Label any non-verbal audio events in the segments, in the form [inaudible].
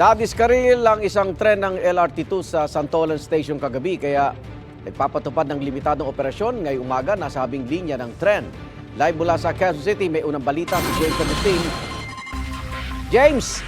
Nadiskaril ang isang tren ng LRT2 sa Santolan Station kagabi kaya nagpapatupad ng limitadong operasyon ngayong umaga nasa habing linya ng tren. Live mula sa Quezon City, may unang balita si James Agustin. James!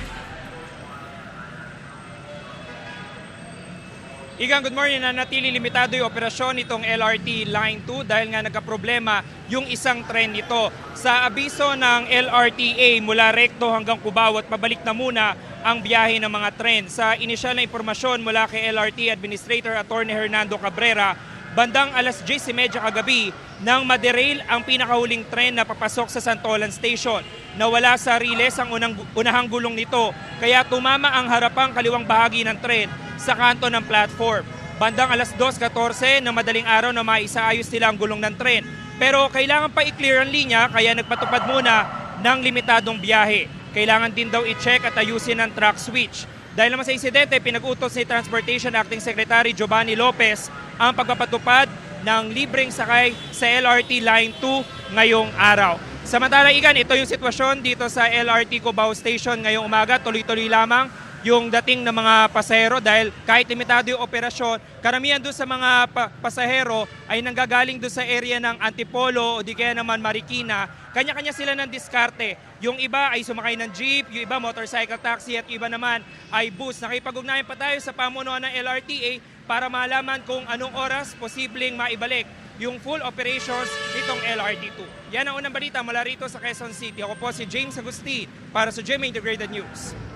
Igang good morning na natili limitado yung operasyon nitong LRT Line 2 dahil nga nagkaproblema yung isang tren nito. Sa abiso ng LRTA mula Recto hanggang Cubao at pabalik na muna ang biyahe ng mga tren. Sa inisyal na impormasyon mula kay LRT Administrator Attorney Hernando Cabrera, bandang alas 10.30 kagabi nang maderail ang pinakahuling tren na papasok sa Santolan Station. Nawala sa riles ang unang, unahang gulong nito kaya tumama ang harapang kaliwang bahagi ng tren sa kanto ng platform. Bandang alas 2.14 na madaling araw na maisaayos nila ang gulong ng tren. Pero kailangan pa i-clear ang linya kaya nagpatupad muna ng limitadong biyahe. Kailangan din daw i-check at ayusin ang track switch. Dahil naman sa insidente, pinag-utos ni Transportation Acting Secretary Giovanni Lopez ang pagpapatupad ng libreng sakay sa LRT Line 2 ngayong araw. Samantala, Igan, ito yung sitwasyon dito sa LRT Cubao Station ngayong umaga. Tuloy-tuloy lamang yung dating ng mga pasahero dahil kahit limitado yung operasyon, karamihan doon sa mga pa- pasahero ay nanggagaling doon sa area ng Antipolo o di kaya naman Marikina. Kanya-kanya sila ng diskarte. Yung iba ay sumakay ng jeep, yung iba motorcycle taxi at yung iba naman ay bus. Nakipag-ugnayan pa tayo sa pamunuan ng LRTA para malaman kung anong oras posibleng maibalik yung full operations nitong LRT2. Yan ang unang balita mula rito sa Quezon City. Ako po si James Agustin para sa GMA Integrated News.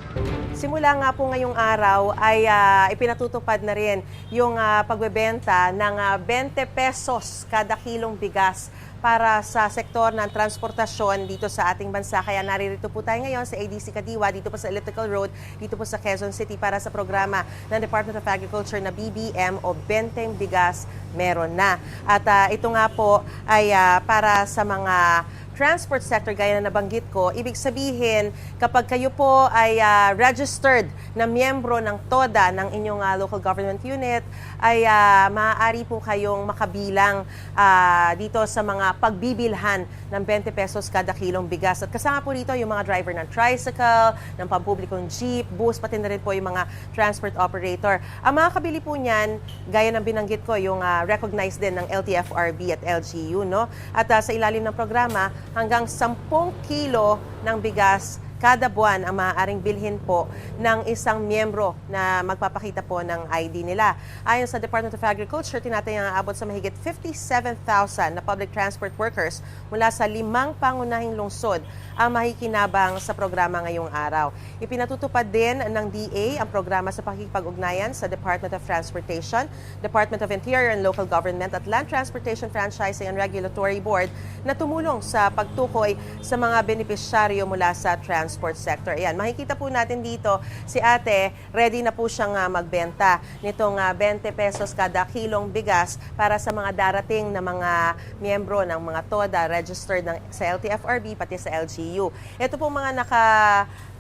Simula nga po ngayong araw ay ah, ipinatutupad na rin yung ah, pagbebenta ng ah, 20 pesos kada kilong bigas para sa sektor ng transportasyon dito sa ating bansa. Kaya naririto po tayo ngayon sa ADC Kadiwa, dito po sa Elliptical Road, dito po sa Quezon City para sa programa ng Department of Agriculture na BBM o 20 bigas meron na. At ah, ito nga po ay ah, para sa mga transport sector gaya na nabanggit ko, ibig sabihin kapag kayo po ay ah, registered na miyembro ng TODA ng inyong ah, local government unit, ay ah, maaari po kayong makabilang ah, dito sa mga pagbibilhan ng 20 pesos kada kilong bigas. At kasama po dito yung mga driver ng tricycle, ng pampublikong jeep, bus, pati na rin po yung mga transport operator. Ang mga kabili po niyan, gaya ng binanggit ko, yung ah, recognized din ng LTFRB at LGU, no? At ah, sa ilalim ng programa, hanggang 10 kilo ng bigas kada buwan ang maaaring bilhin po ng isang miyembro na magpapakita po ng ID nila. Ayon sa Department of Agriculture, tinatayang aabot sa mahigit 57,000 na public transport workers mula sa limang pangunahing lungsod ang makikinabang sa programa ngayong araw. Ipinatutupad din ng DA ang programa sa pakikipag-ugnayan sa Department of Transportation, Department of Interior and Local Government at Land Transportation Franchising and Regulatory Board na tumulong sa pagtukoy sa mga benepisyaryo mula sa transport sector. Ayan, makikita po natin dito si ate, ready na po siyang ah, magbenta nitong ah, 20 pesos kada kilong bigas para sa mga darating na mga miyembro ng mga TODA registered ng, sa LTFRB pati sa LGU. Ito po mga naka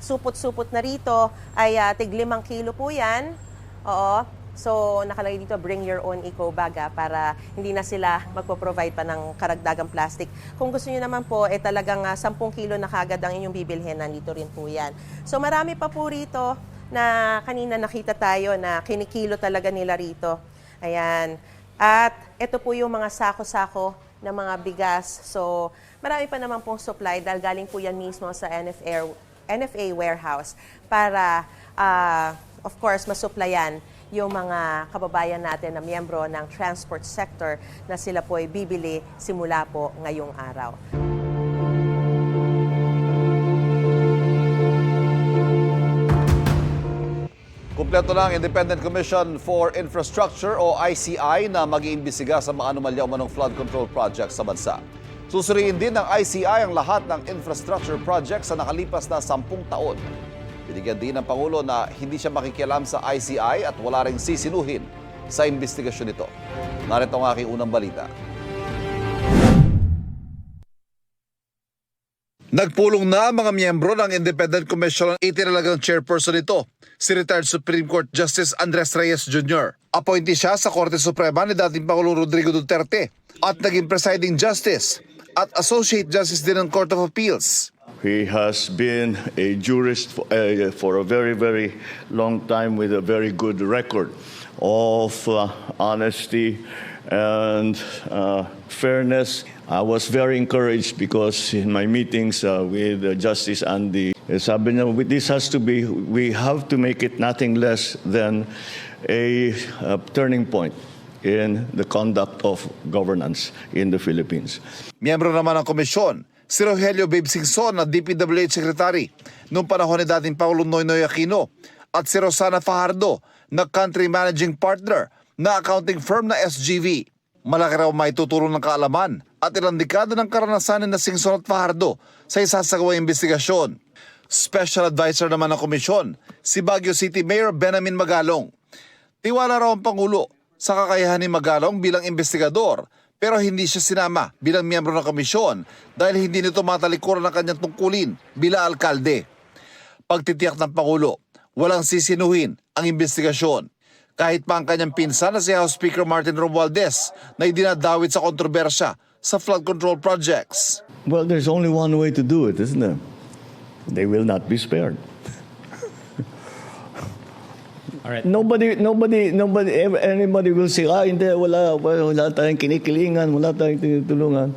supot-supot na rito ay ah, tig 5 kilo po yan. Oo. So, nakalagay dito, bring your own eco bag ah, para hindi na sila magpo-provide pa ng karagdagang plastic. Kung gusto niyo naman po, eh talagang ah, 10 kilo na kagad ang inyong bibilhin, nandito rin po yan. So, marami pa po rito na kanina nakita tayo na kinikilo talaga nila rito. Ayan. At ito po yung mga sako-sako ng mga bigas. So, marami pa naman pong supply dahil galing po yan mismo sa NFA, NFA warehouse para, ah, of course, masuplayan yung mga kababayan natin na miyembro ng transport sector na sila po ay bibili simula po ngayong araw. Kumpleto na ang Independent Commission for Infrastructure o ICI na mag-iimbisiga sa mga anomalya o manong flood control projects sa bansa. Susuriin din ng ICI ang lahat ng infrastructure projects sa nakalipas na sampung taon. Binigyan din ng Pangulo na hindi siya makikialam sa ICI at wala ring sisinuhin sa investigasyon nito. Narito ang aking unang balita. Nagpulong na ang mga miyembro ng Independent Commission ang itinalagang chairperson nito, si retired Supreme Court Justice Andres Reyes Jr. Appointee siya sa Korte Suprema ni dating Pangulong Rodrigo Duterte at naging presiding justice at associate justice din ng Court of Appeals. He has been a jurist for, uh, for a very, very long time with a very good record of uh, honesty and uh, fairness. I was very encouraged because in my meetings uh, with Justice Andy, eh, sabi this has to be, we have to make it nothing less than a, uh turning point in the conduct of governance in the Philippines. Miyembro naman ng komisyon, si Rogelio Babe Singson na DPWH Secretary noong panahon ni dating Pangulong Noynoy Aquino at si Rosana Fajardo na Country Managing Partner na accounting firm na SGV. Malaki raw may tutulong ng kaalaman at ilang dekada ng karanasan ni na Singson at Fajardo sa isasagawang investigasyon. Special Advisor naman ng komisyon, si Baguio City Mayor Benjamin Magalong. Tiwala raw ang Pangulo sa kakayahan ni Magalong bilang investigador pero hindi siya sinama bilang miyembro ng komisyon dahil hindi nito matalikuran ang kanyang tungkulin bilang alkalde. Pagtitiyak ng Pangulo, walang sisinuhin ang investigasyon. Kahit pa ang kanyang pinsan na si House Speaker Martin Romualdez na idinadawit sa kontrobersya sa flood control projects. Well, there's only one way to do it, isn't there? They will not be spared. All right. Nobody, nobody, nobody, anybody will say, ah, hindi, wala, wala, wala tayong kinikilingan, wala tayong tinutulungan.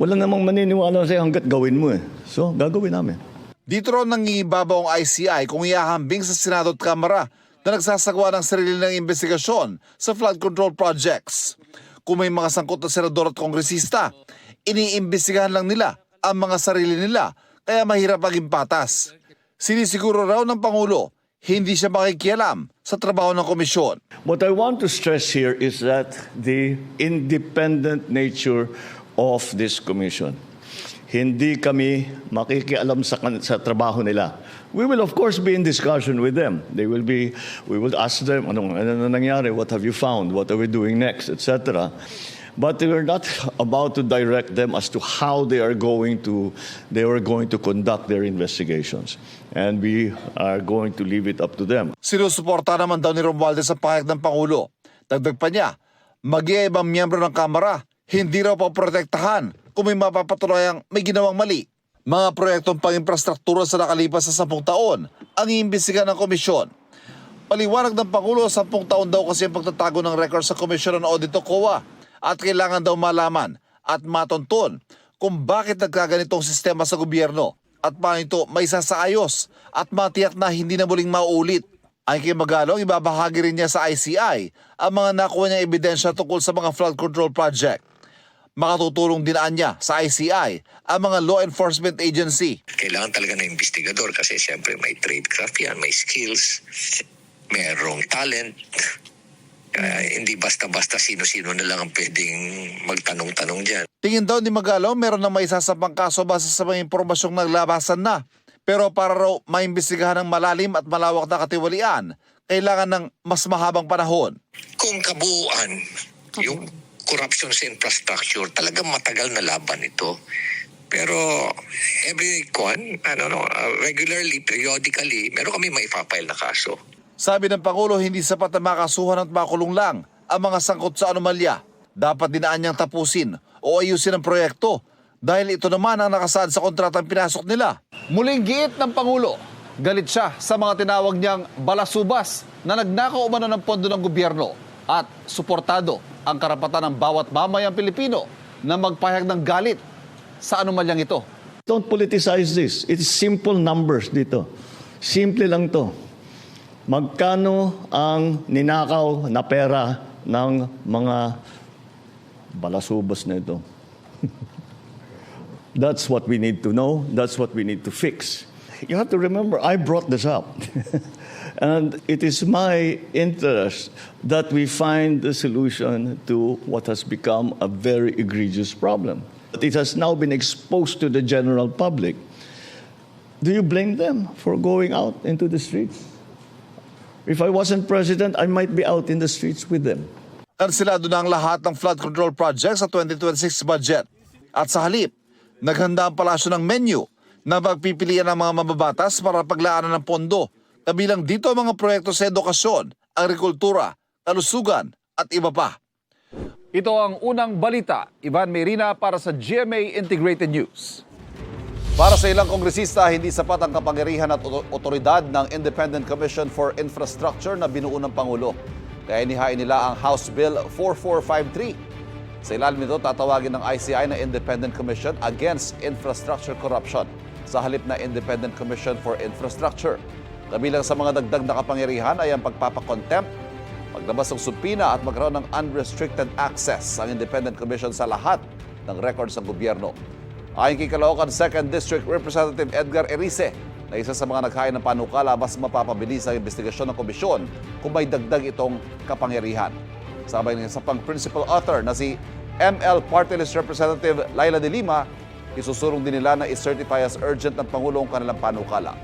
Wala namang maniniwala sa'yo hanggat gawin mo eh. So, gagawin namin. Dito raw nangingibabaw ang ICI kung iahambing sa Senado at Kamara na nagsasagawa ng sarili ng investigasyon sa flood control projects. Kung may mga sangkot na senador at kongresista, iniimbestigahan lang nila ang mga sarili nila kaya mahirap maging patas. Sinisiguro raw ng Pangulo, hindi siya makikialam sa trabaho ng komisyon. What I want to stress here is that the independent nature of this commission. Hindi kami makikialam sa, sa trabaho nila. We will of course be in discussion with them. They will be, we will ask them, anong, ano na nangyari, what have you found, what are we doing next, etc. But we're not about to direct them as to how they are going to, they are going to conduct their investigations. And we are going to leave it up to them. Sinusuporta naman daw ni Romualdez ang pahayag ng Pangulo. Dagdag pa niya, mag ibang miyembro ng Kamara, hindi raw paprotektahan kung may mapapatulayang may ginawang mali. Mga proyektong pang-infrastruktura sa nakalipas sa 10 taon ang iimbestigahan ng komisyon. Paliwanag ng Pangulo, 10 taon daw kasi ang pagtatago ng record sa Komisyon ng Audito COA at kailangan daw malaman at matonton kung bakit nagkaganitong sistema sa gobyerno at paano ito may sasaayos at matiyak na hindi na muling mauulit. Ay kay Magalong, ibabahagi rin niya sa ICI ang mga nakuha niyang ebidensya tungkol sa mga flood control project. Makatutulong din niya sa ICI ang mga law enforcement agency kailangan talaga ng investigador kasi siyempre may tradecraft yan, may skills, merong talent. Kaya hindi basta-basta sino-sino na lang ang pwedeng magtanong-tanong dyan. Tingin daw ni Magalong meron na may sasabang kaso base sa mga impormasyong naglabasan na. Pero para raw maimbestigahan ng malalim at malawak na katiwalian, kailangan ng mas mahabang panahon. Kung kabuuan, yung corruption sa infrastructure, talagang matagal na laban ito. Pero every kwan, ano no, uh, regularly, periodically, meron kami maipapile na kaso. Sabi ng Pangulo, hindi sapat na makasuhan at makulong lang ang mga sangkot sa anomalya. Dapat dinaan niyang tapusin o ayusin ang proyekto dahil ito naman ang nakasaad sa kontratang pinasok nila. Muling giit ng Pangulo, galit siya sa mga tinawag niyang balasubas na nagnakaw umano ng pondo ng gobyerno at suportado ang karapatan ng bawat mamayang Pilipino na magpahayag ng galit sa anomalyang ito. Don't politicize this. It's simple numbers dito. Simple lang to. Magkano ang ninakaw na pera ng mga balasubas na ito? [laughs] That's what we need to know. That's what we need to fix. You have to remember, I brought this up. [laughs] and it is my interest that we find the solution to what has become a very egregious problem. It has now been exposed to the general public. Do you blame them for going out into the streets? If I wasn't president, I might be out in the streets with them. Kansilado na ang lahat ng flood control project sa 2026 budget. At sa halip, naghanda ang palasyo ng menu na magpipilian ng mga mababatas para paglaanan ng pondo. Kabilang dito ang mga proyekto sa edukasyon, agrikultura, kalusugan at iba pa. Ito ang unang balita. Ivan Merina para sa GMA Integrated News. Para sa ilang kongresista, hindi sapat ang kapangyarihan at oto- otoridad ng Independent Commission for Infrastructure na binuo ng Pangulo. Kaya inihain nila ang House Bill 4453. Sa ilalim nito, tatawagin ng ICI na Independent Commission Against Infrastructure Corruption sa halip na Independent Commission for Infrastructure. Kabilang sa mga dagdag na kapangyarihan ay ang pagpapakontempt, paglabas ng supina at magkaroon ng unrestricted access ang Independent Commission sa lahat ng records ng gobyerno. Ayon kay Caloocan 2nd District Representative Edgar Erice, na isa sa mga naghain ng panukala, mas mapapabilis ang investigasyon ng komisyon kung may dagdag itong kapangyarihan. Sabay ng isa pang principal author na si ML Party Representative Laila de Lima, isusurong din nila na i-certify as urgent ng Pangulo ang kanilang panukala.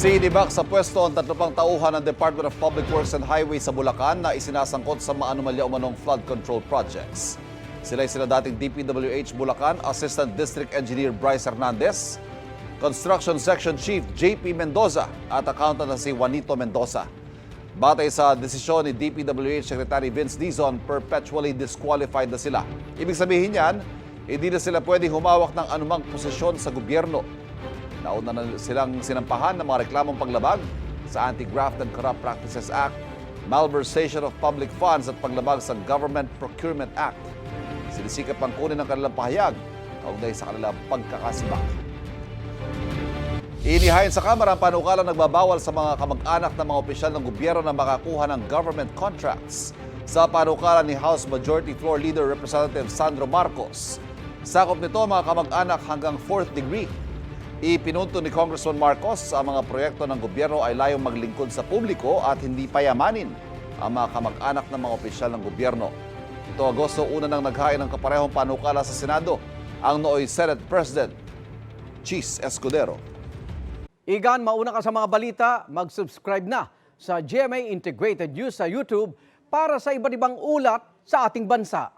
Sinibak sa pwesto ang tatlo pang tauhan ng Department of Public Works and Highways sa Bulacan na isinasangkot sa maanumalya umanong flood control projects. Sila ay sila dating DPWH Bulacan Assistant District Engineer Bryce Hernandez, Construction Section Chief JP Mendoza at accountant na si Juanito Mendoza. Batay sa desisyon ni DPWH Secretary Vince Dizon, perpetually disqualified na sila. Ibig sabihin yan, hindi na sila pwedeng humawak ng anumang posisyon sa gobyerno. Nauna na silang sinampahan ng mga reklamong paglabag sa Anti-Graft and Corrupt Practices Act, malversation of public funds at paglabag sa Government Procurement Act. Sinisikap pang kunin ang kanilang pahayag kaugnay sa kanilang pagkakasibak. Inihayin sa Kamara ang panukala nagbabawal sa mga kamag-anak ng mga opisyal ng gobyerno na makakuha ng government contracts. Sa panukala ni House Majority Floor Leader Representative Sandro Marcos, sakop nito ang mga kamag-anak hanggang 4th degree. Ipinunto ni Congressman Marcos ang mga proyekto ng gobyerno ay layong maglingkod sa publiko at hindi payamanin ang mga kamag-anak ng mga opisyal ng gobyerno. Ito Agosto, una nang naghain ng kaparehong panukala sa Senado ang nooy Senate President Cheese Escudero. Igan, mauna ka sa mga balita, mag-subscribe na sa GMA Integrated News sa YouTube para sa iba't ibang ulat sa ating bansa.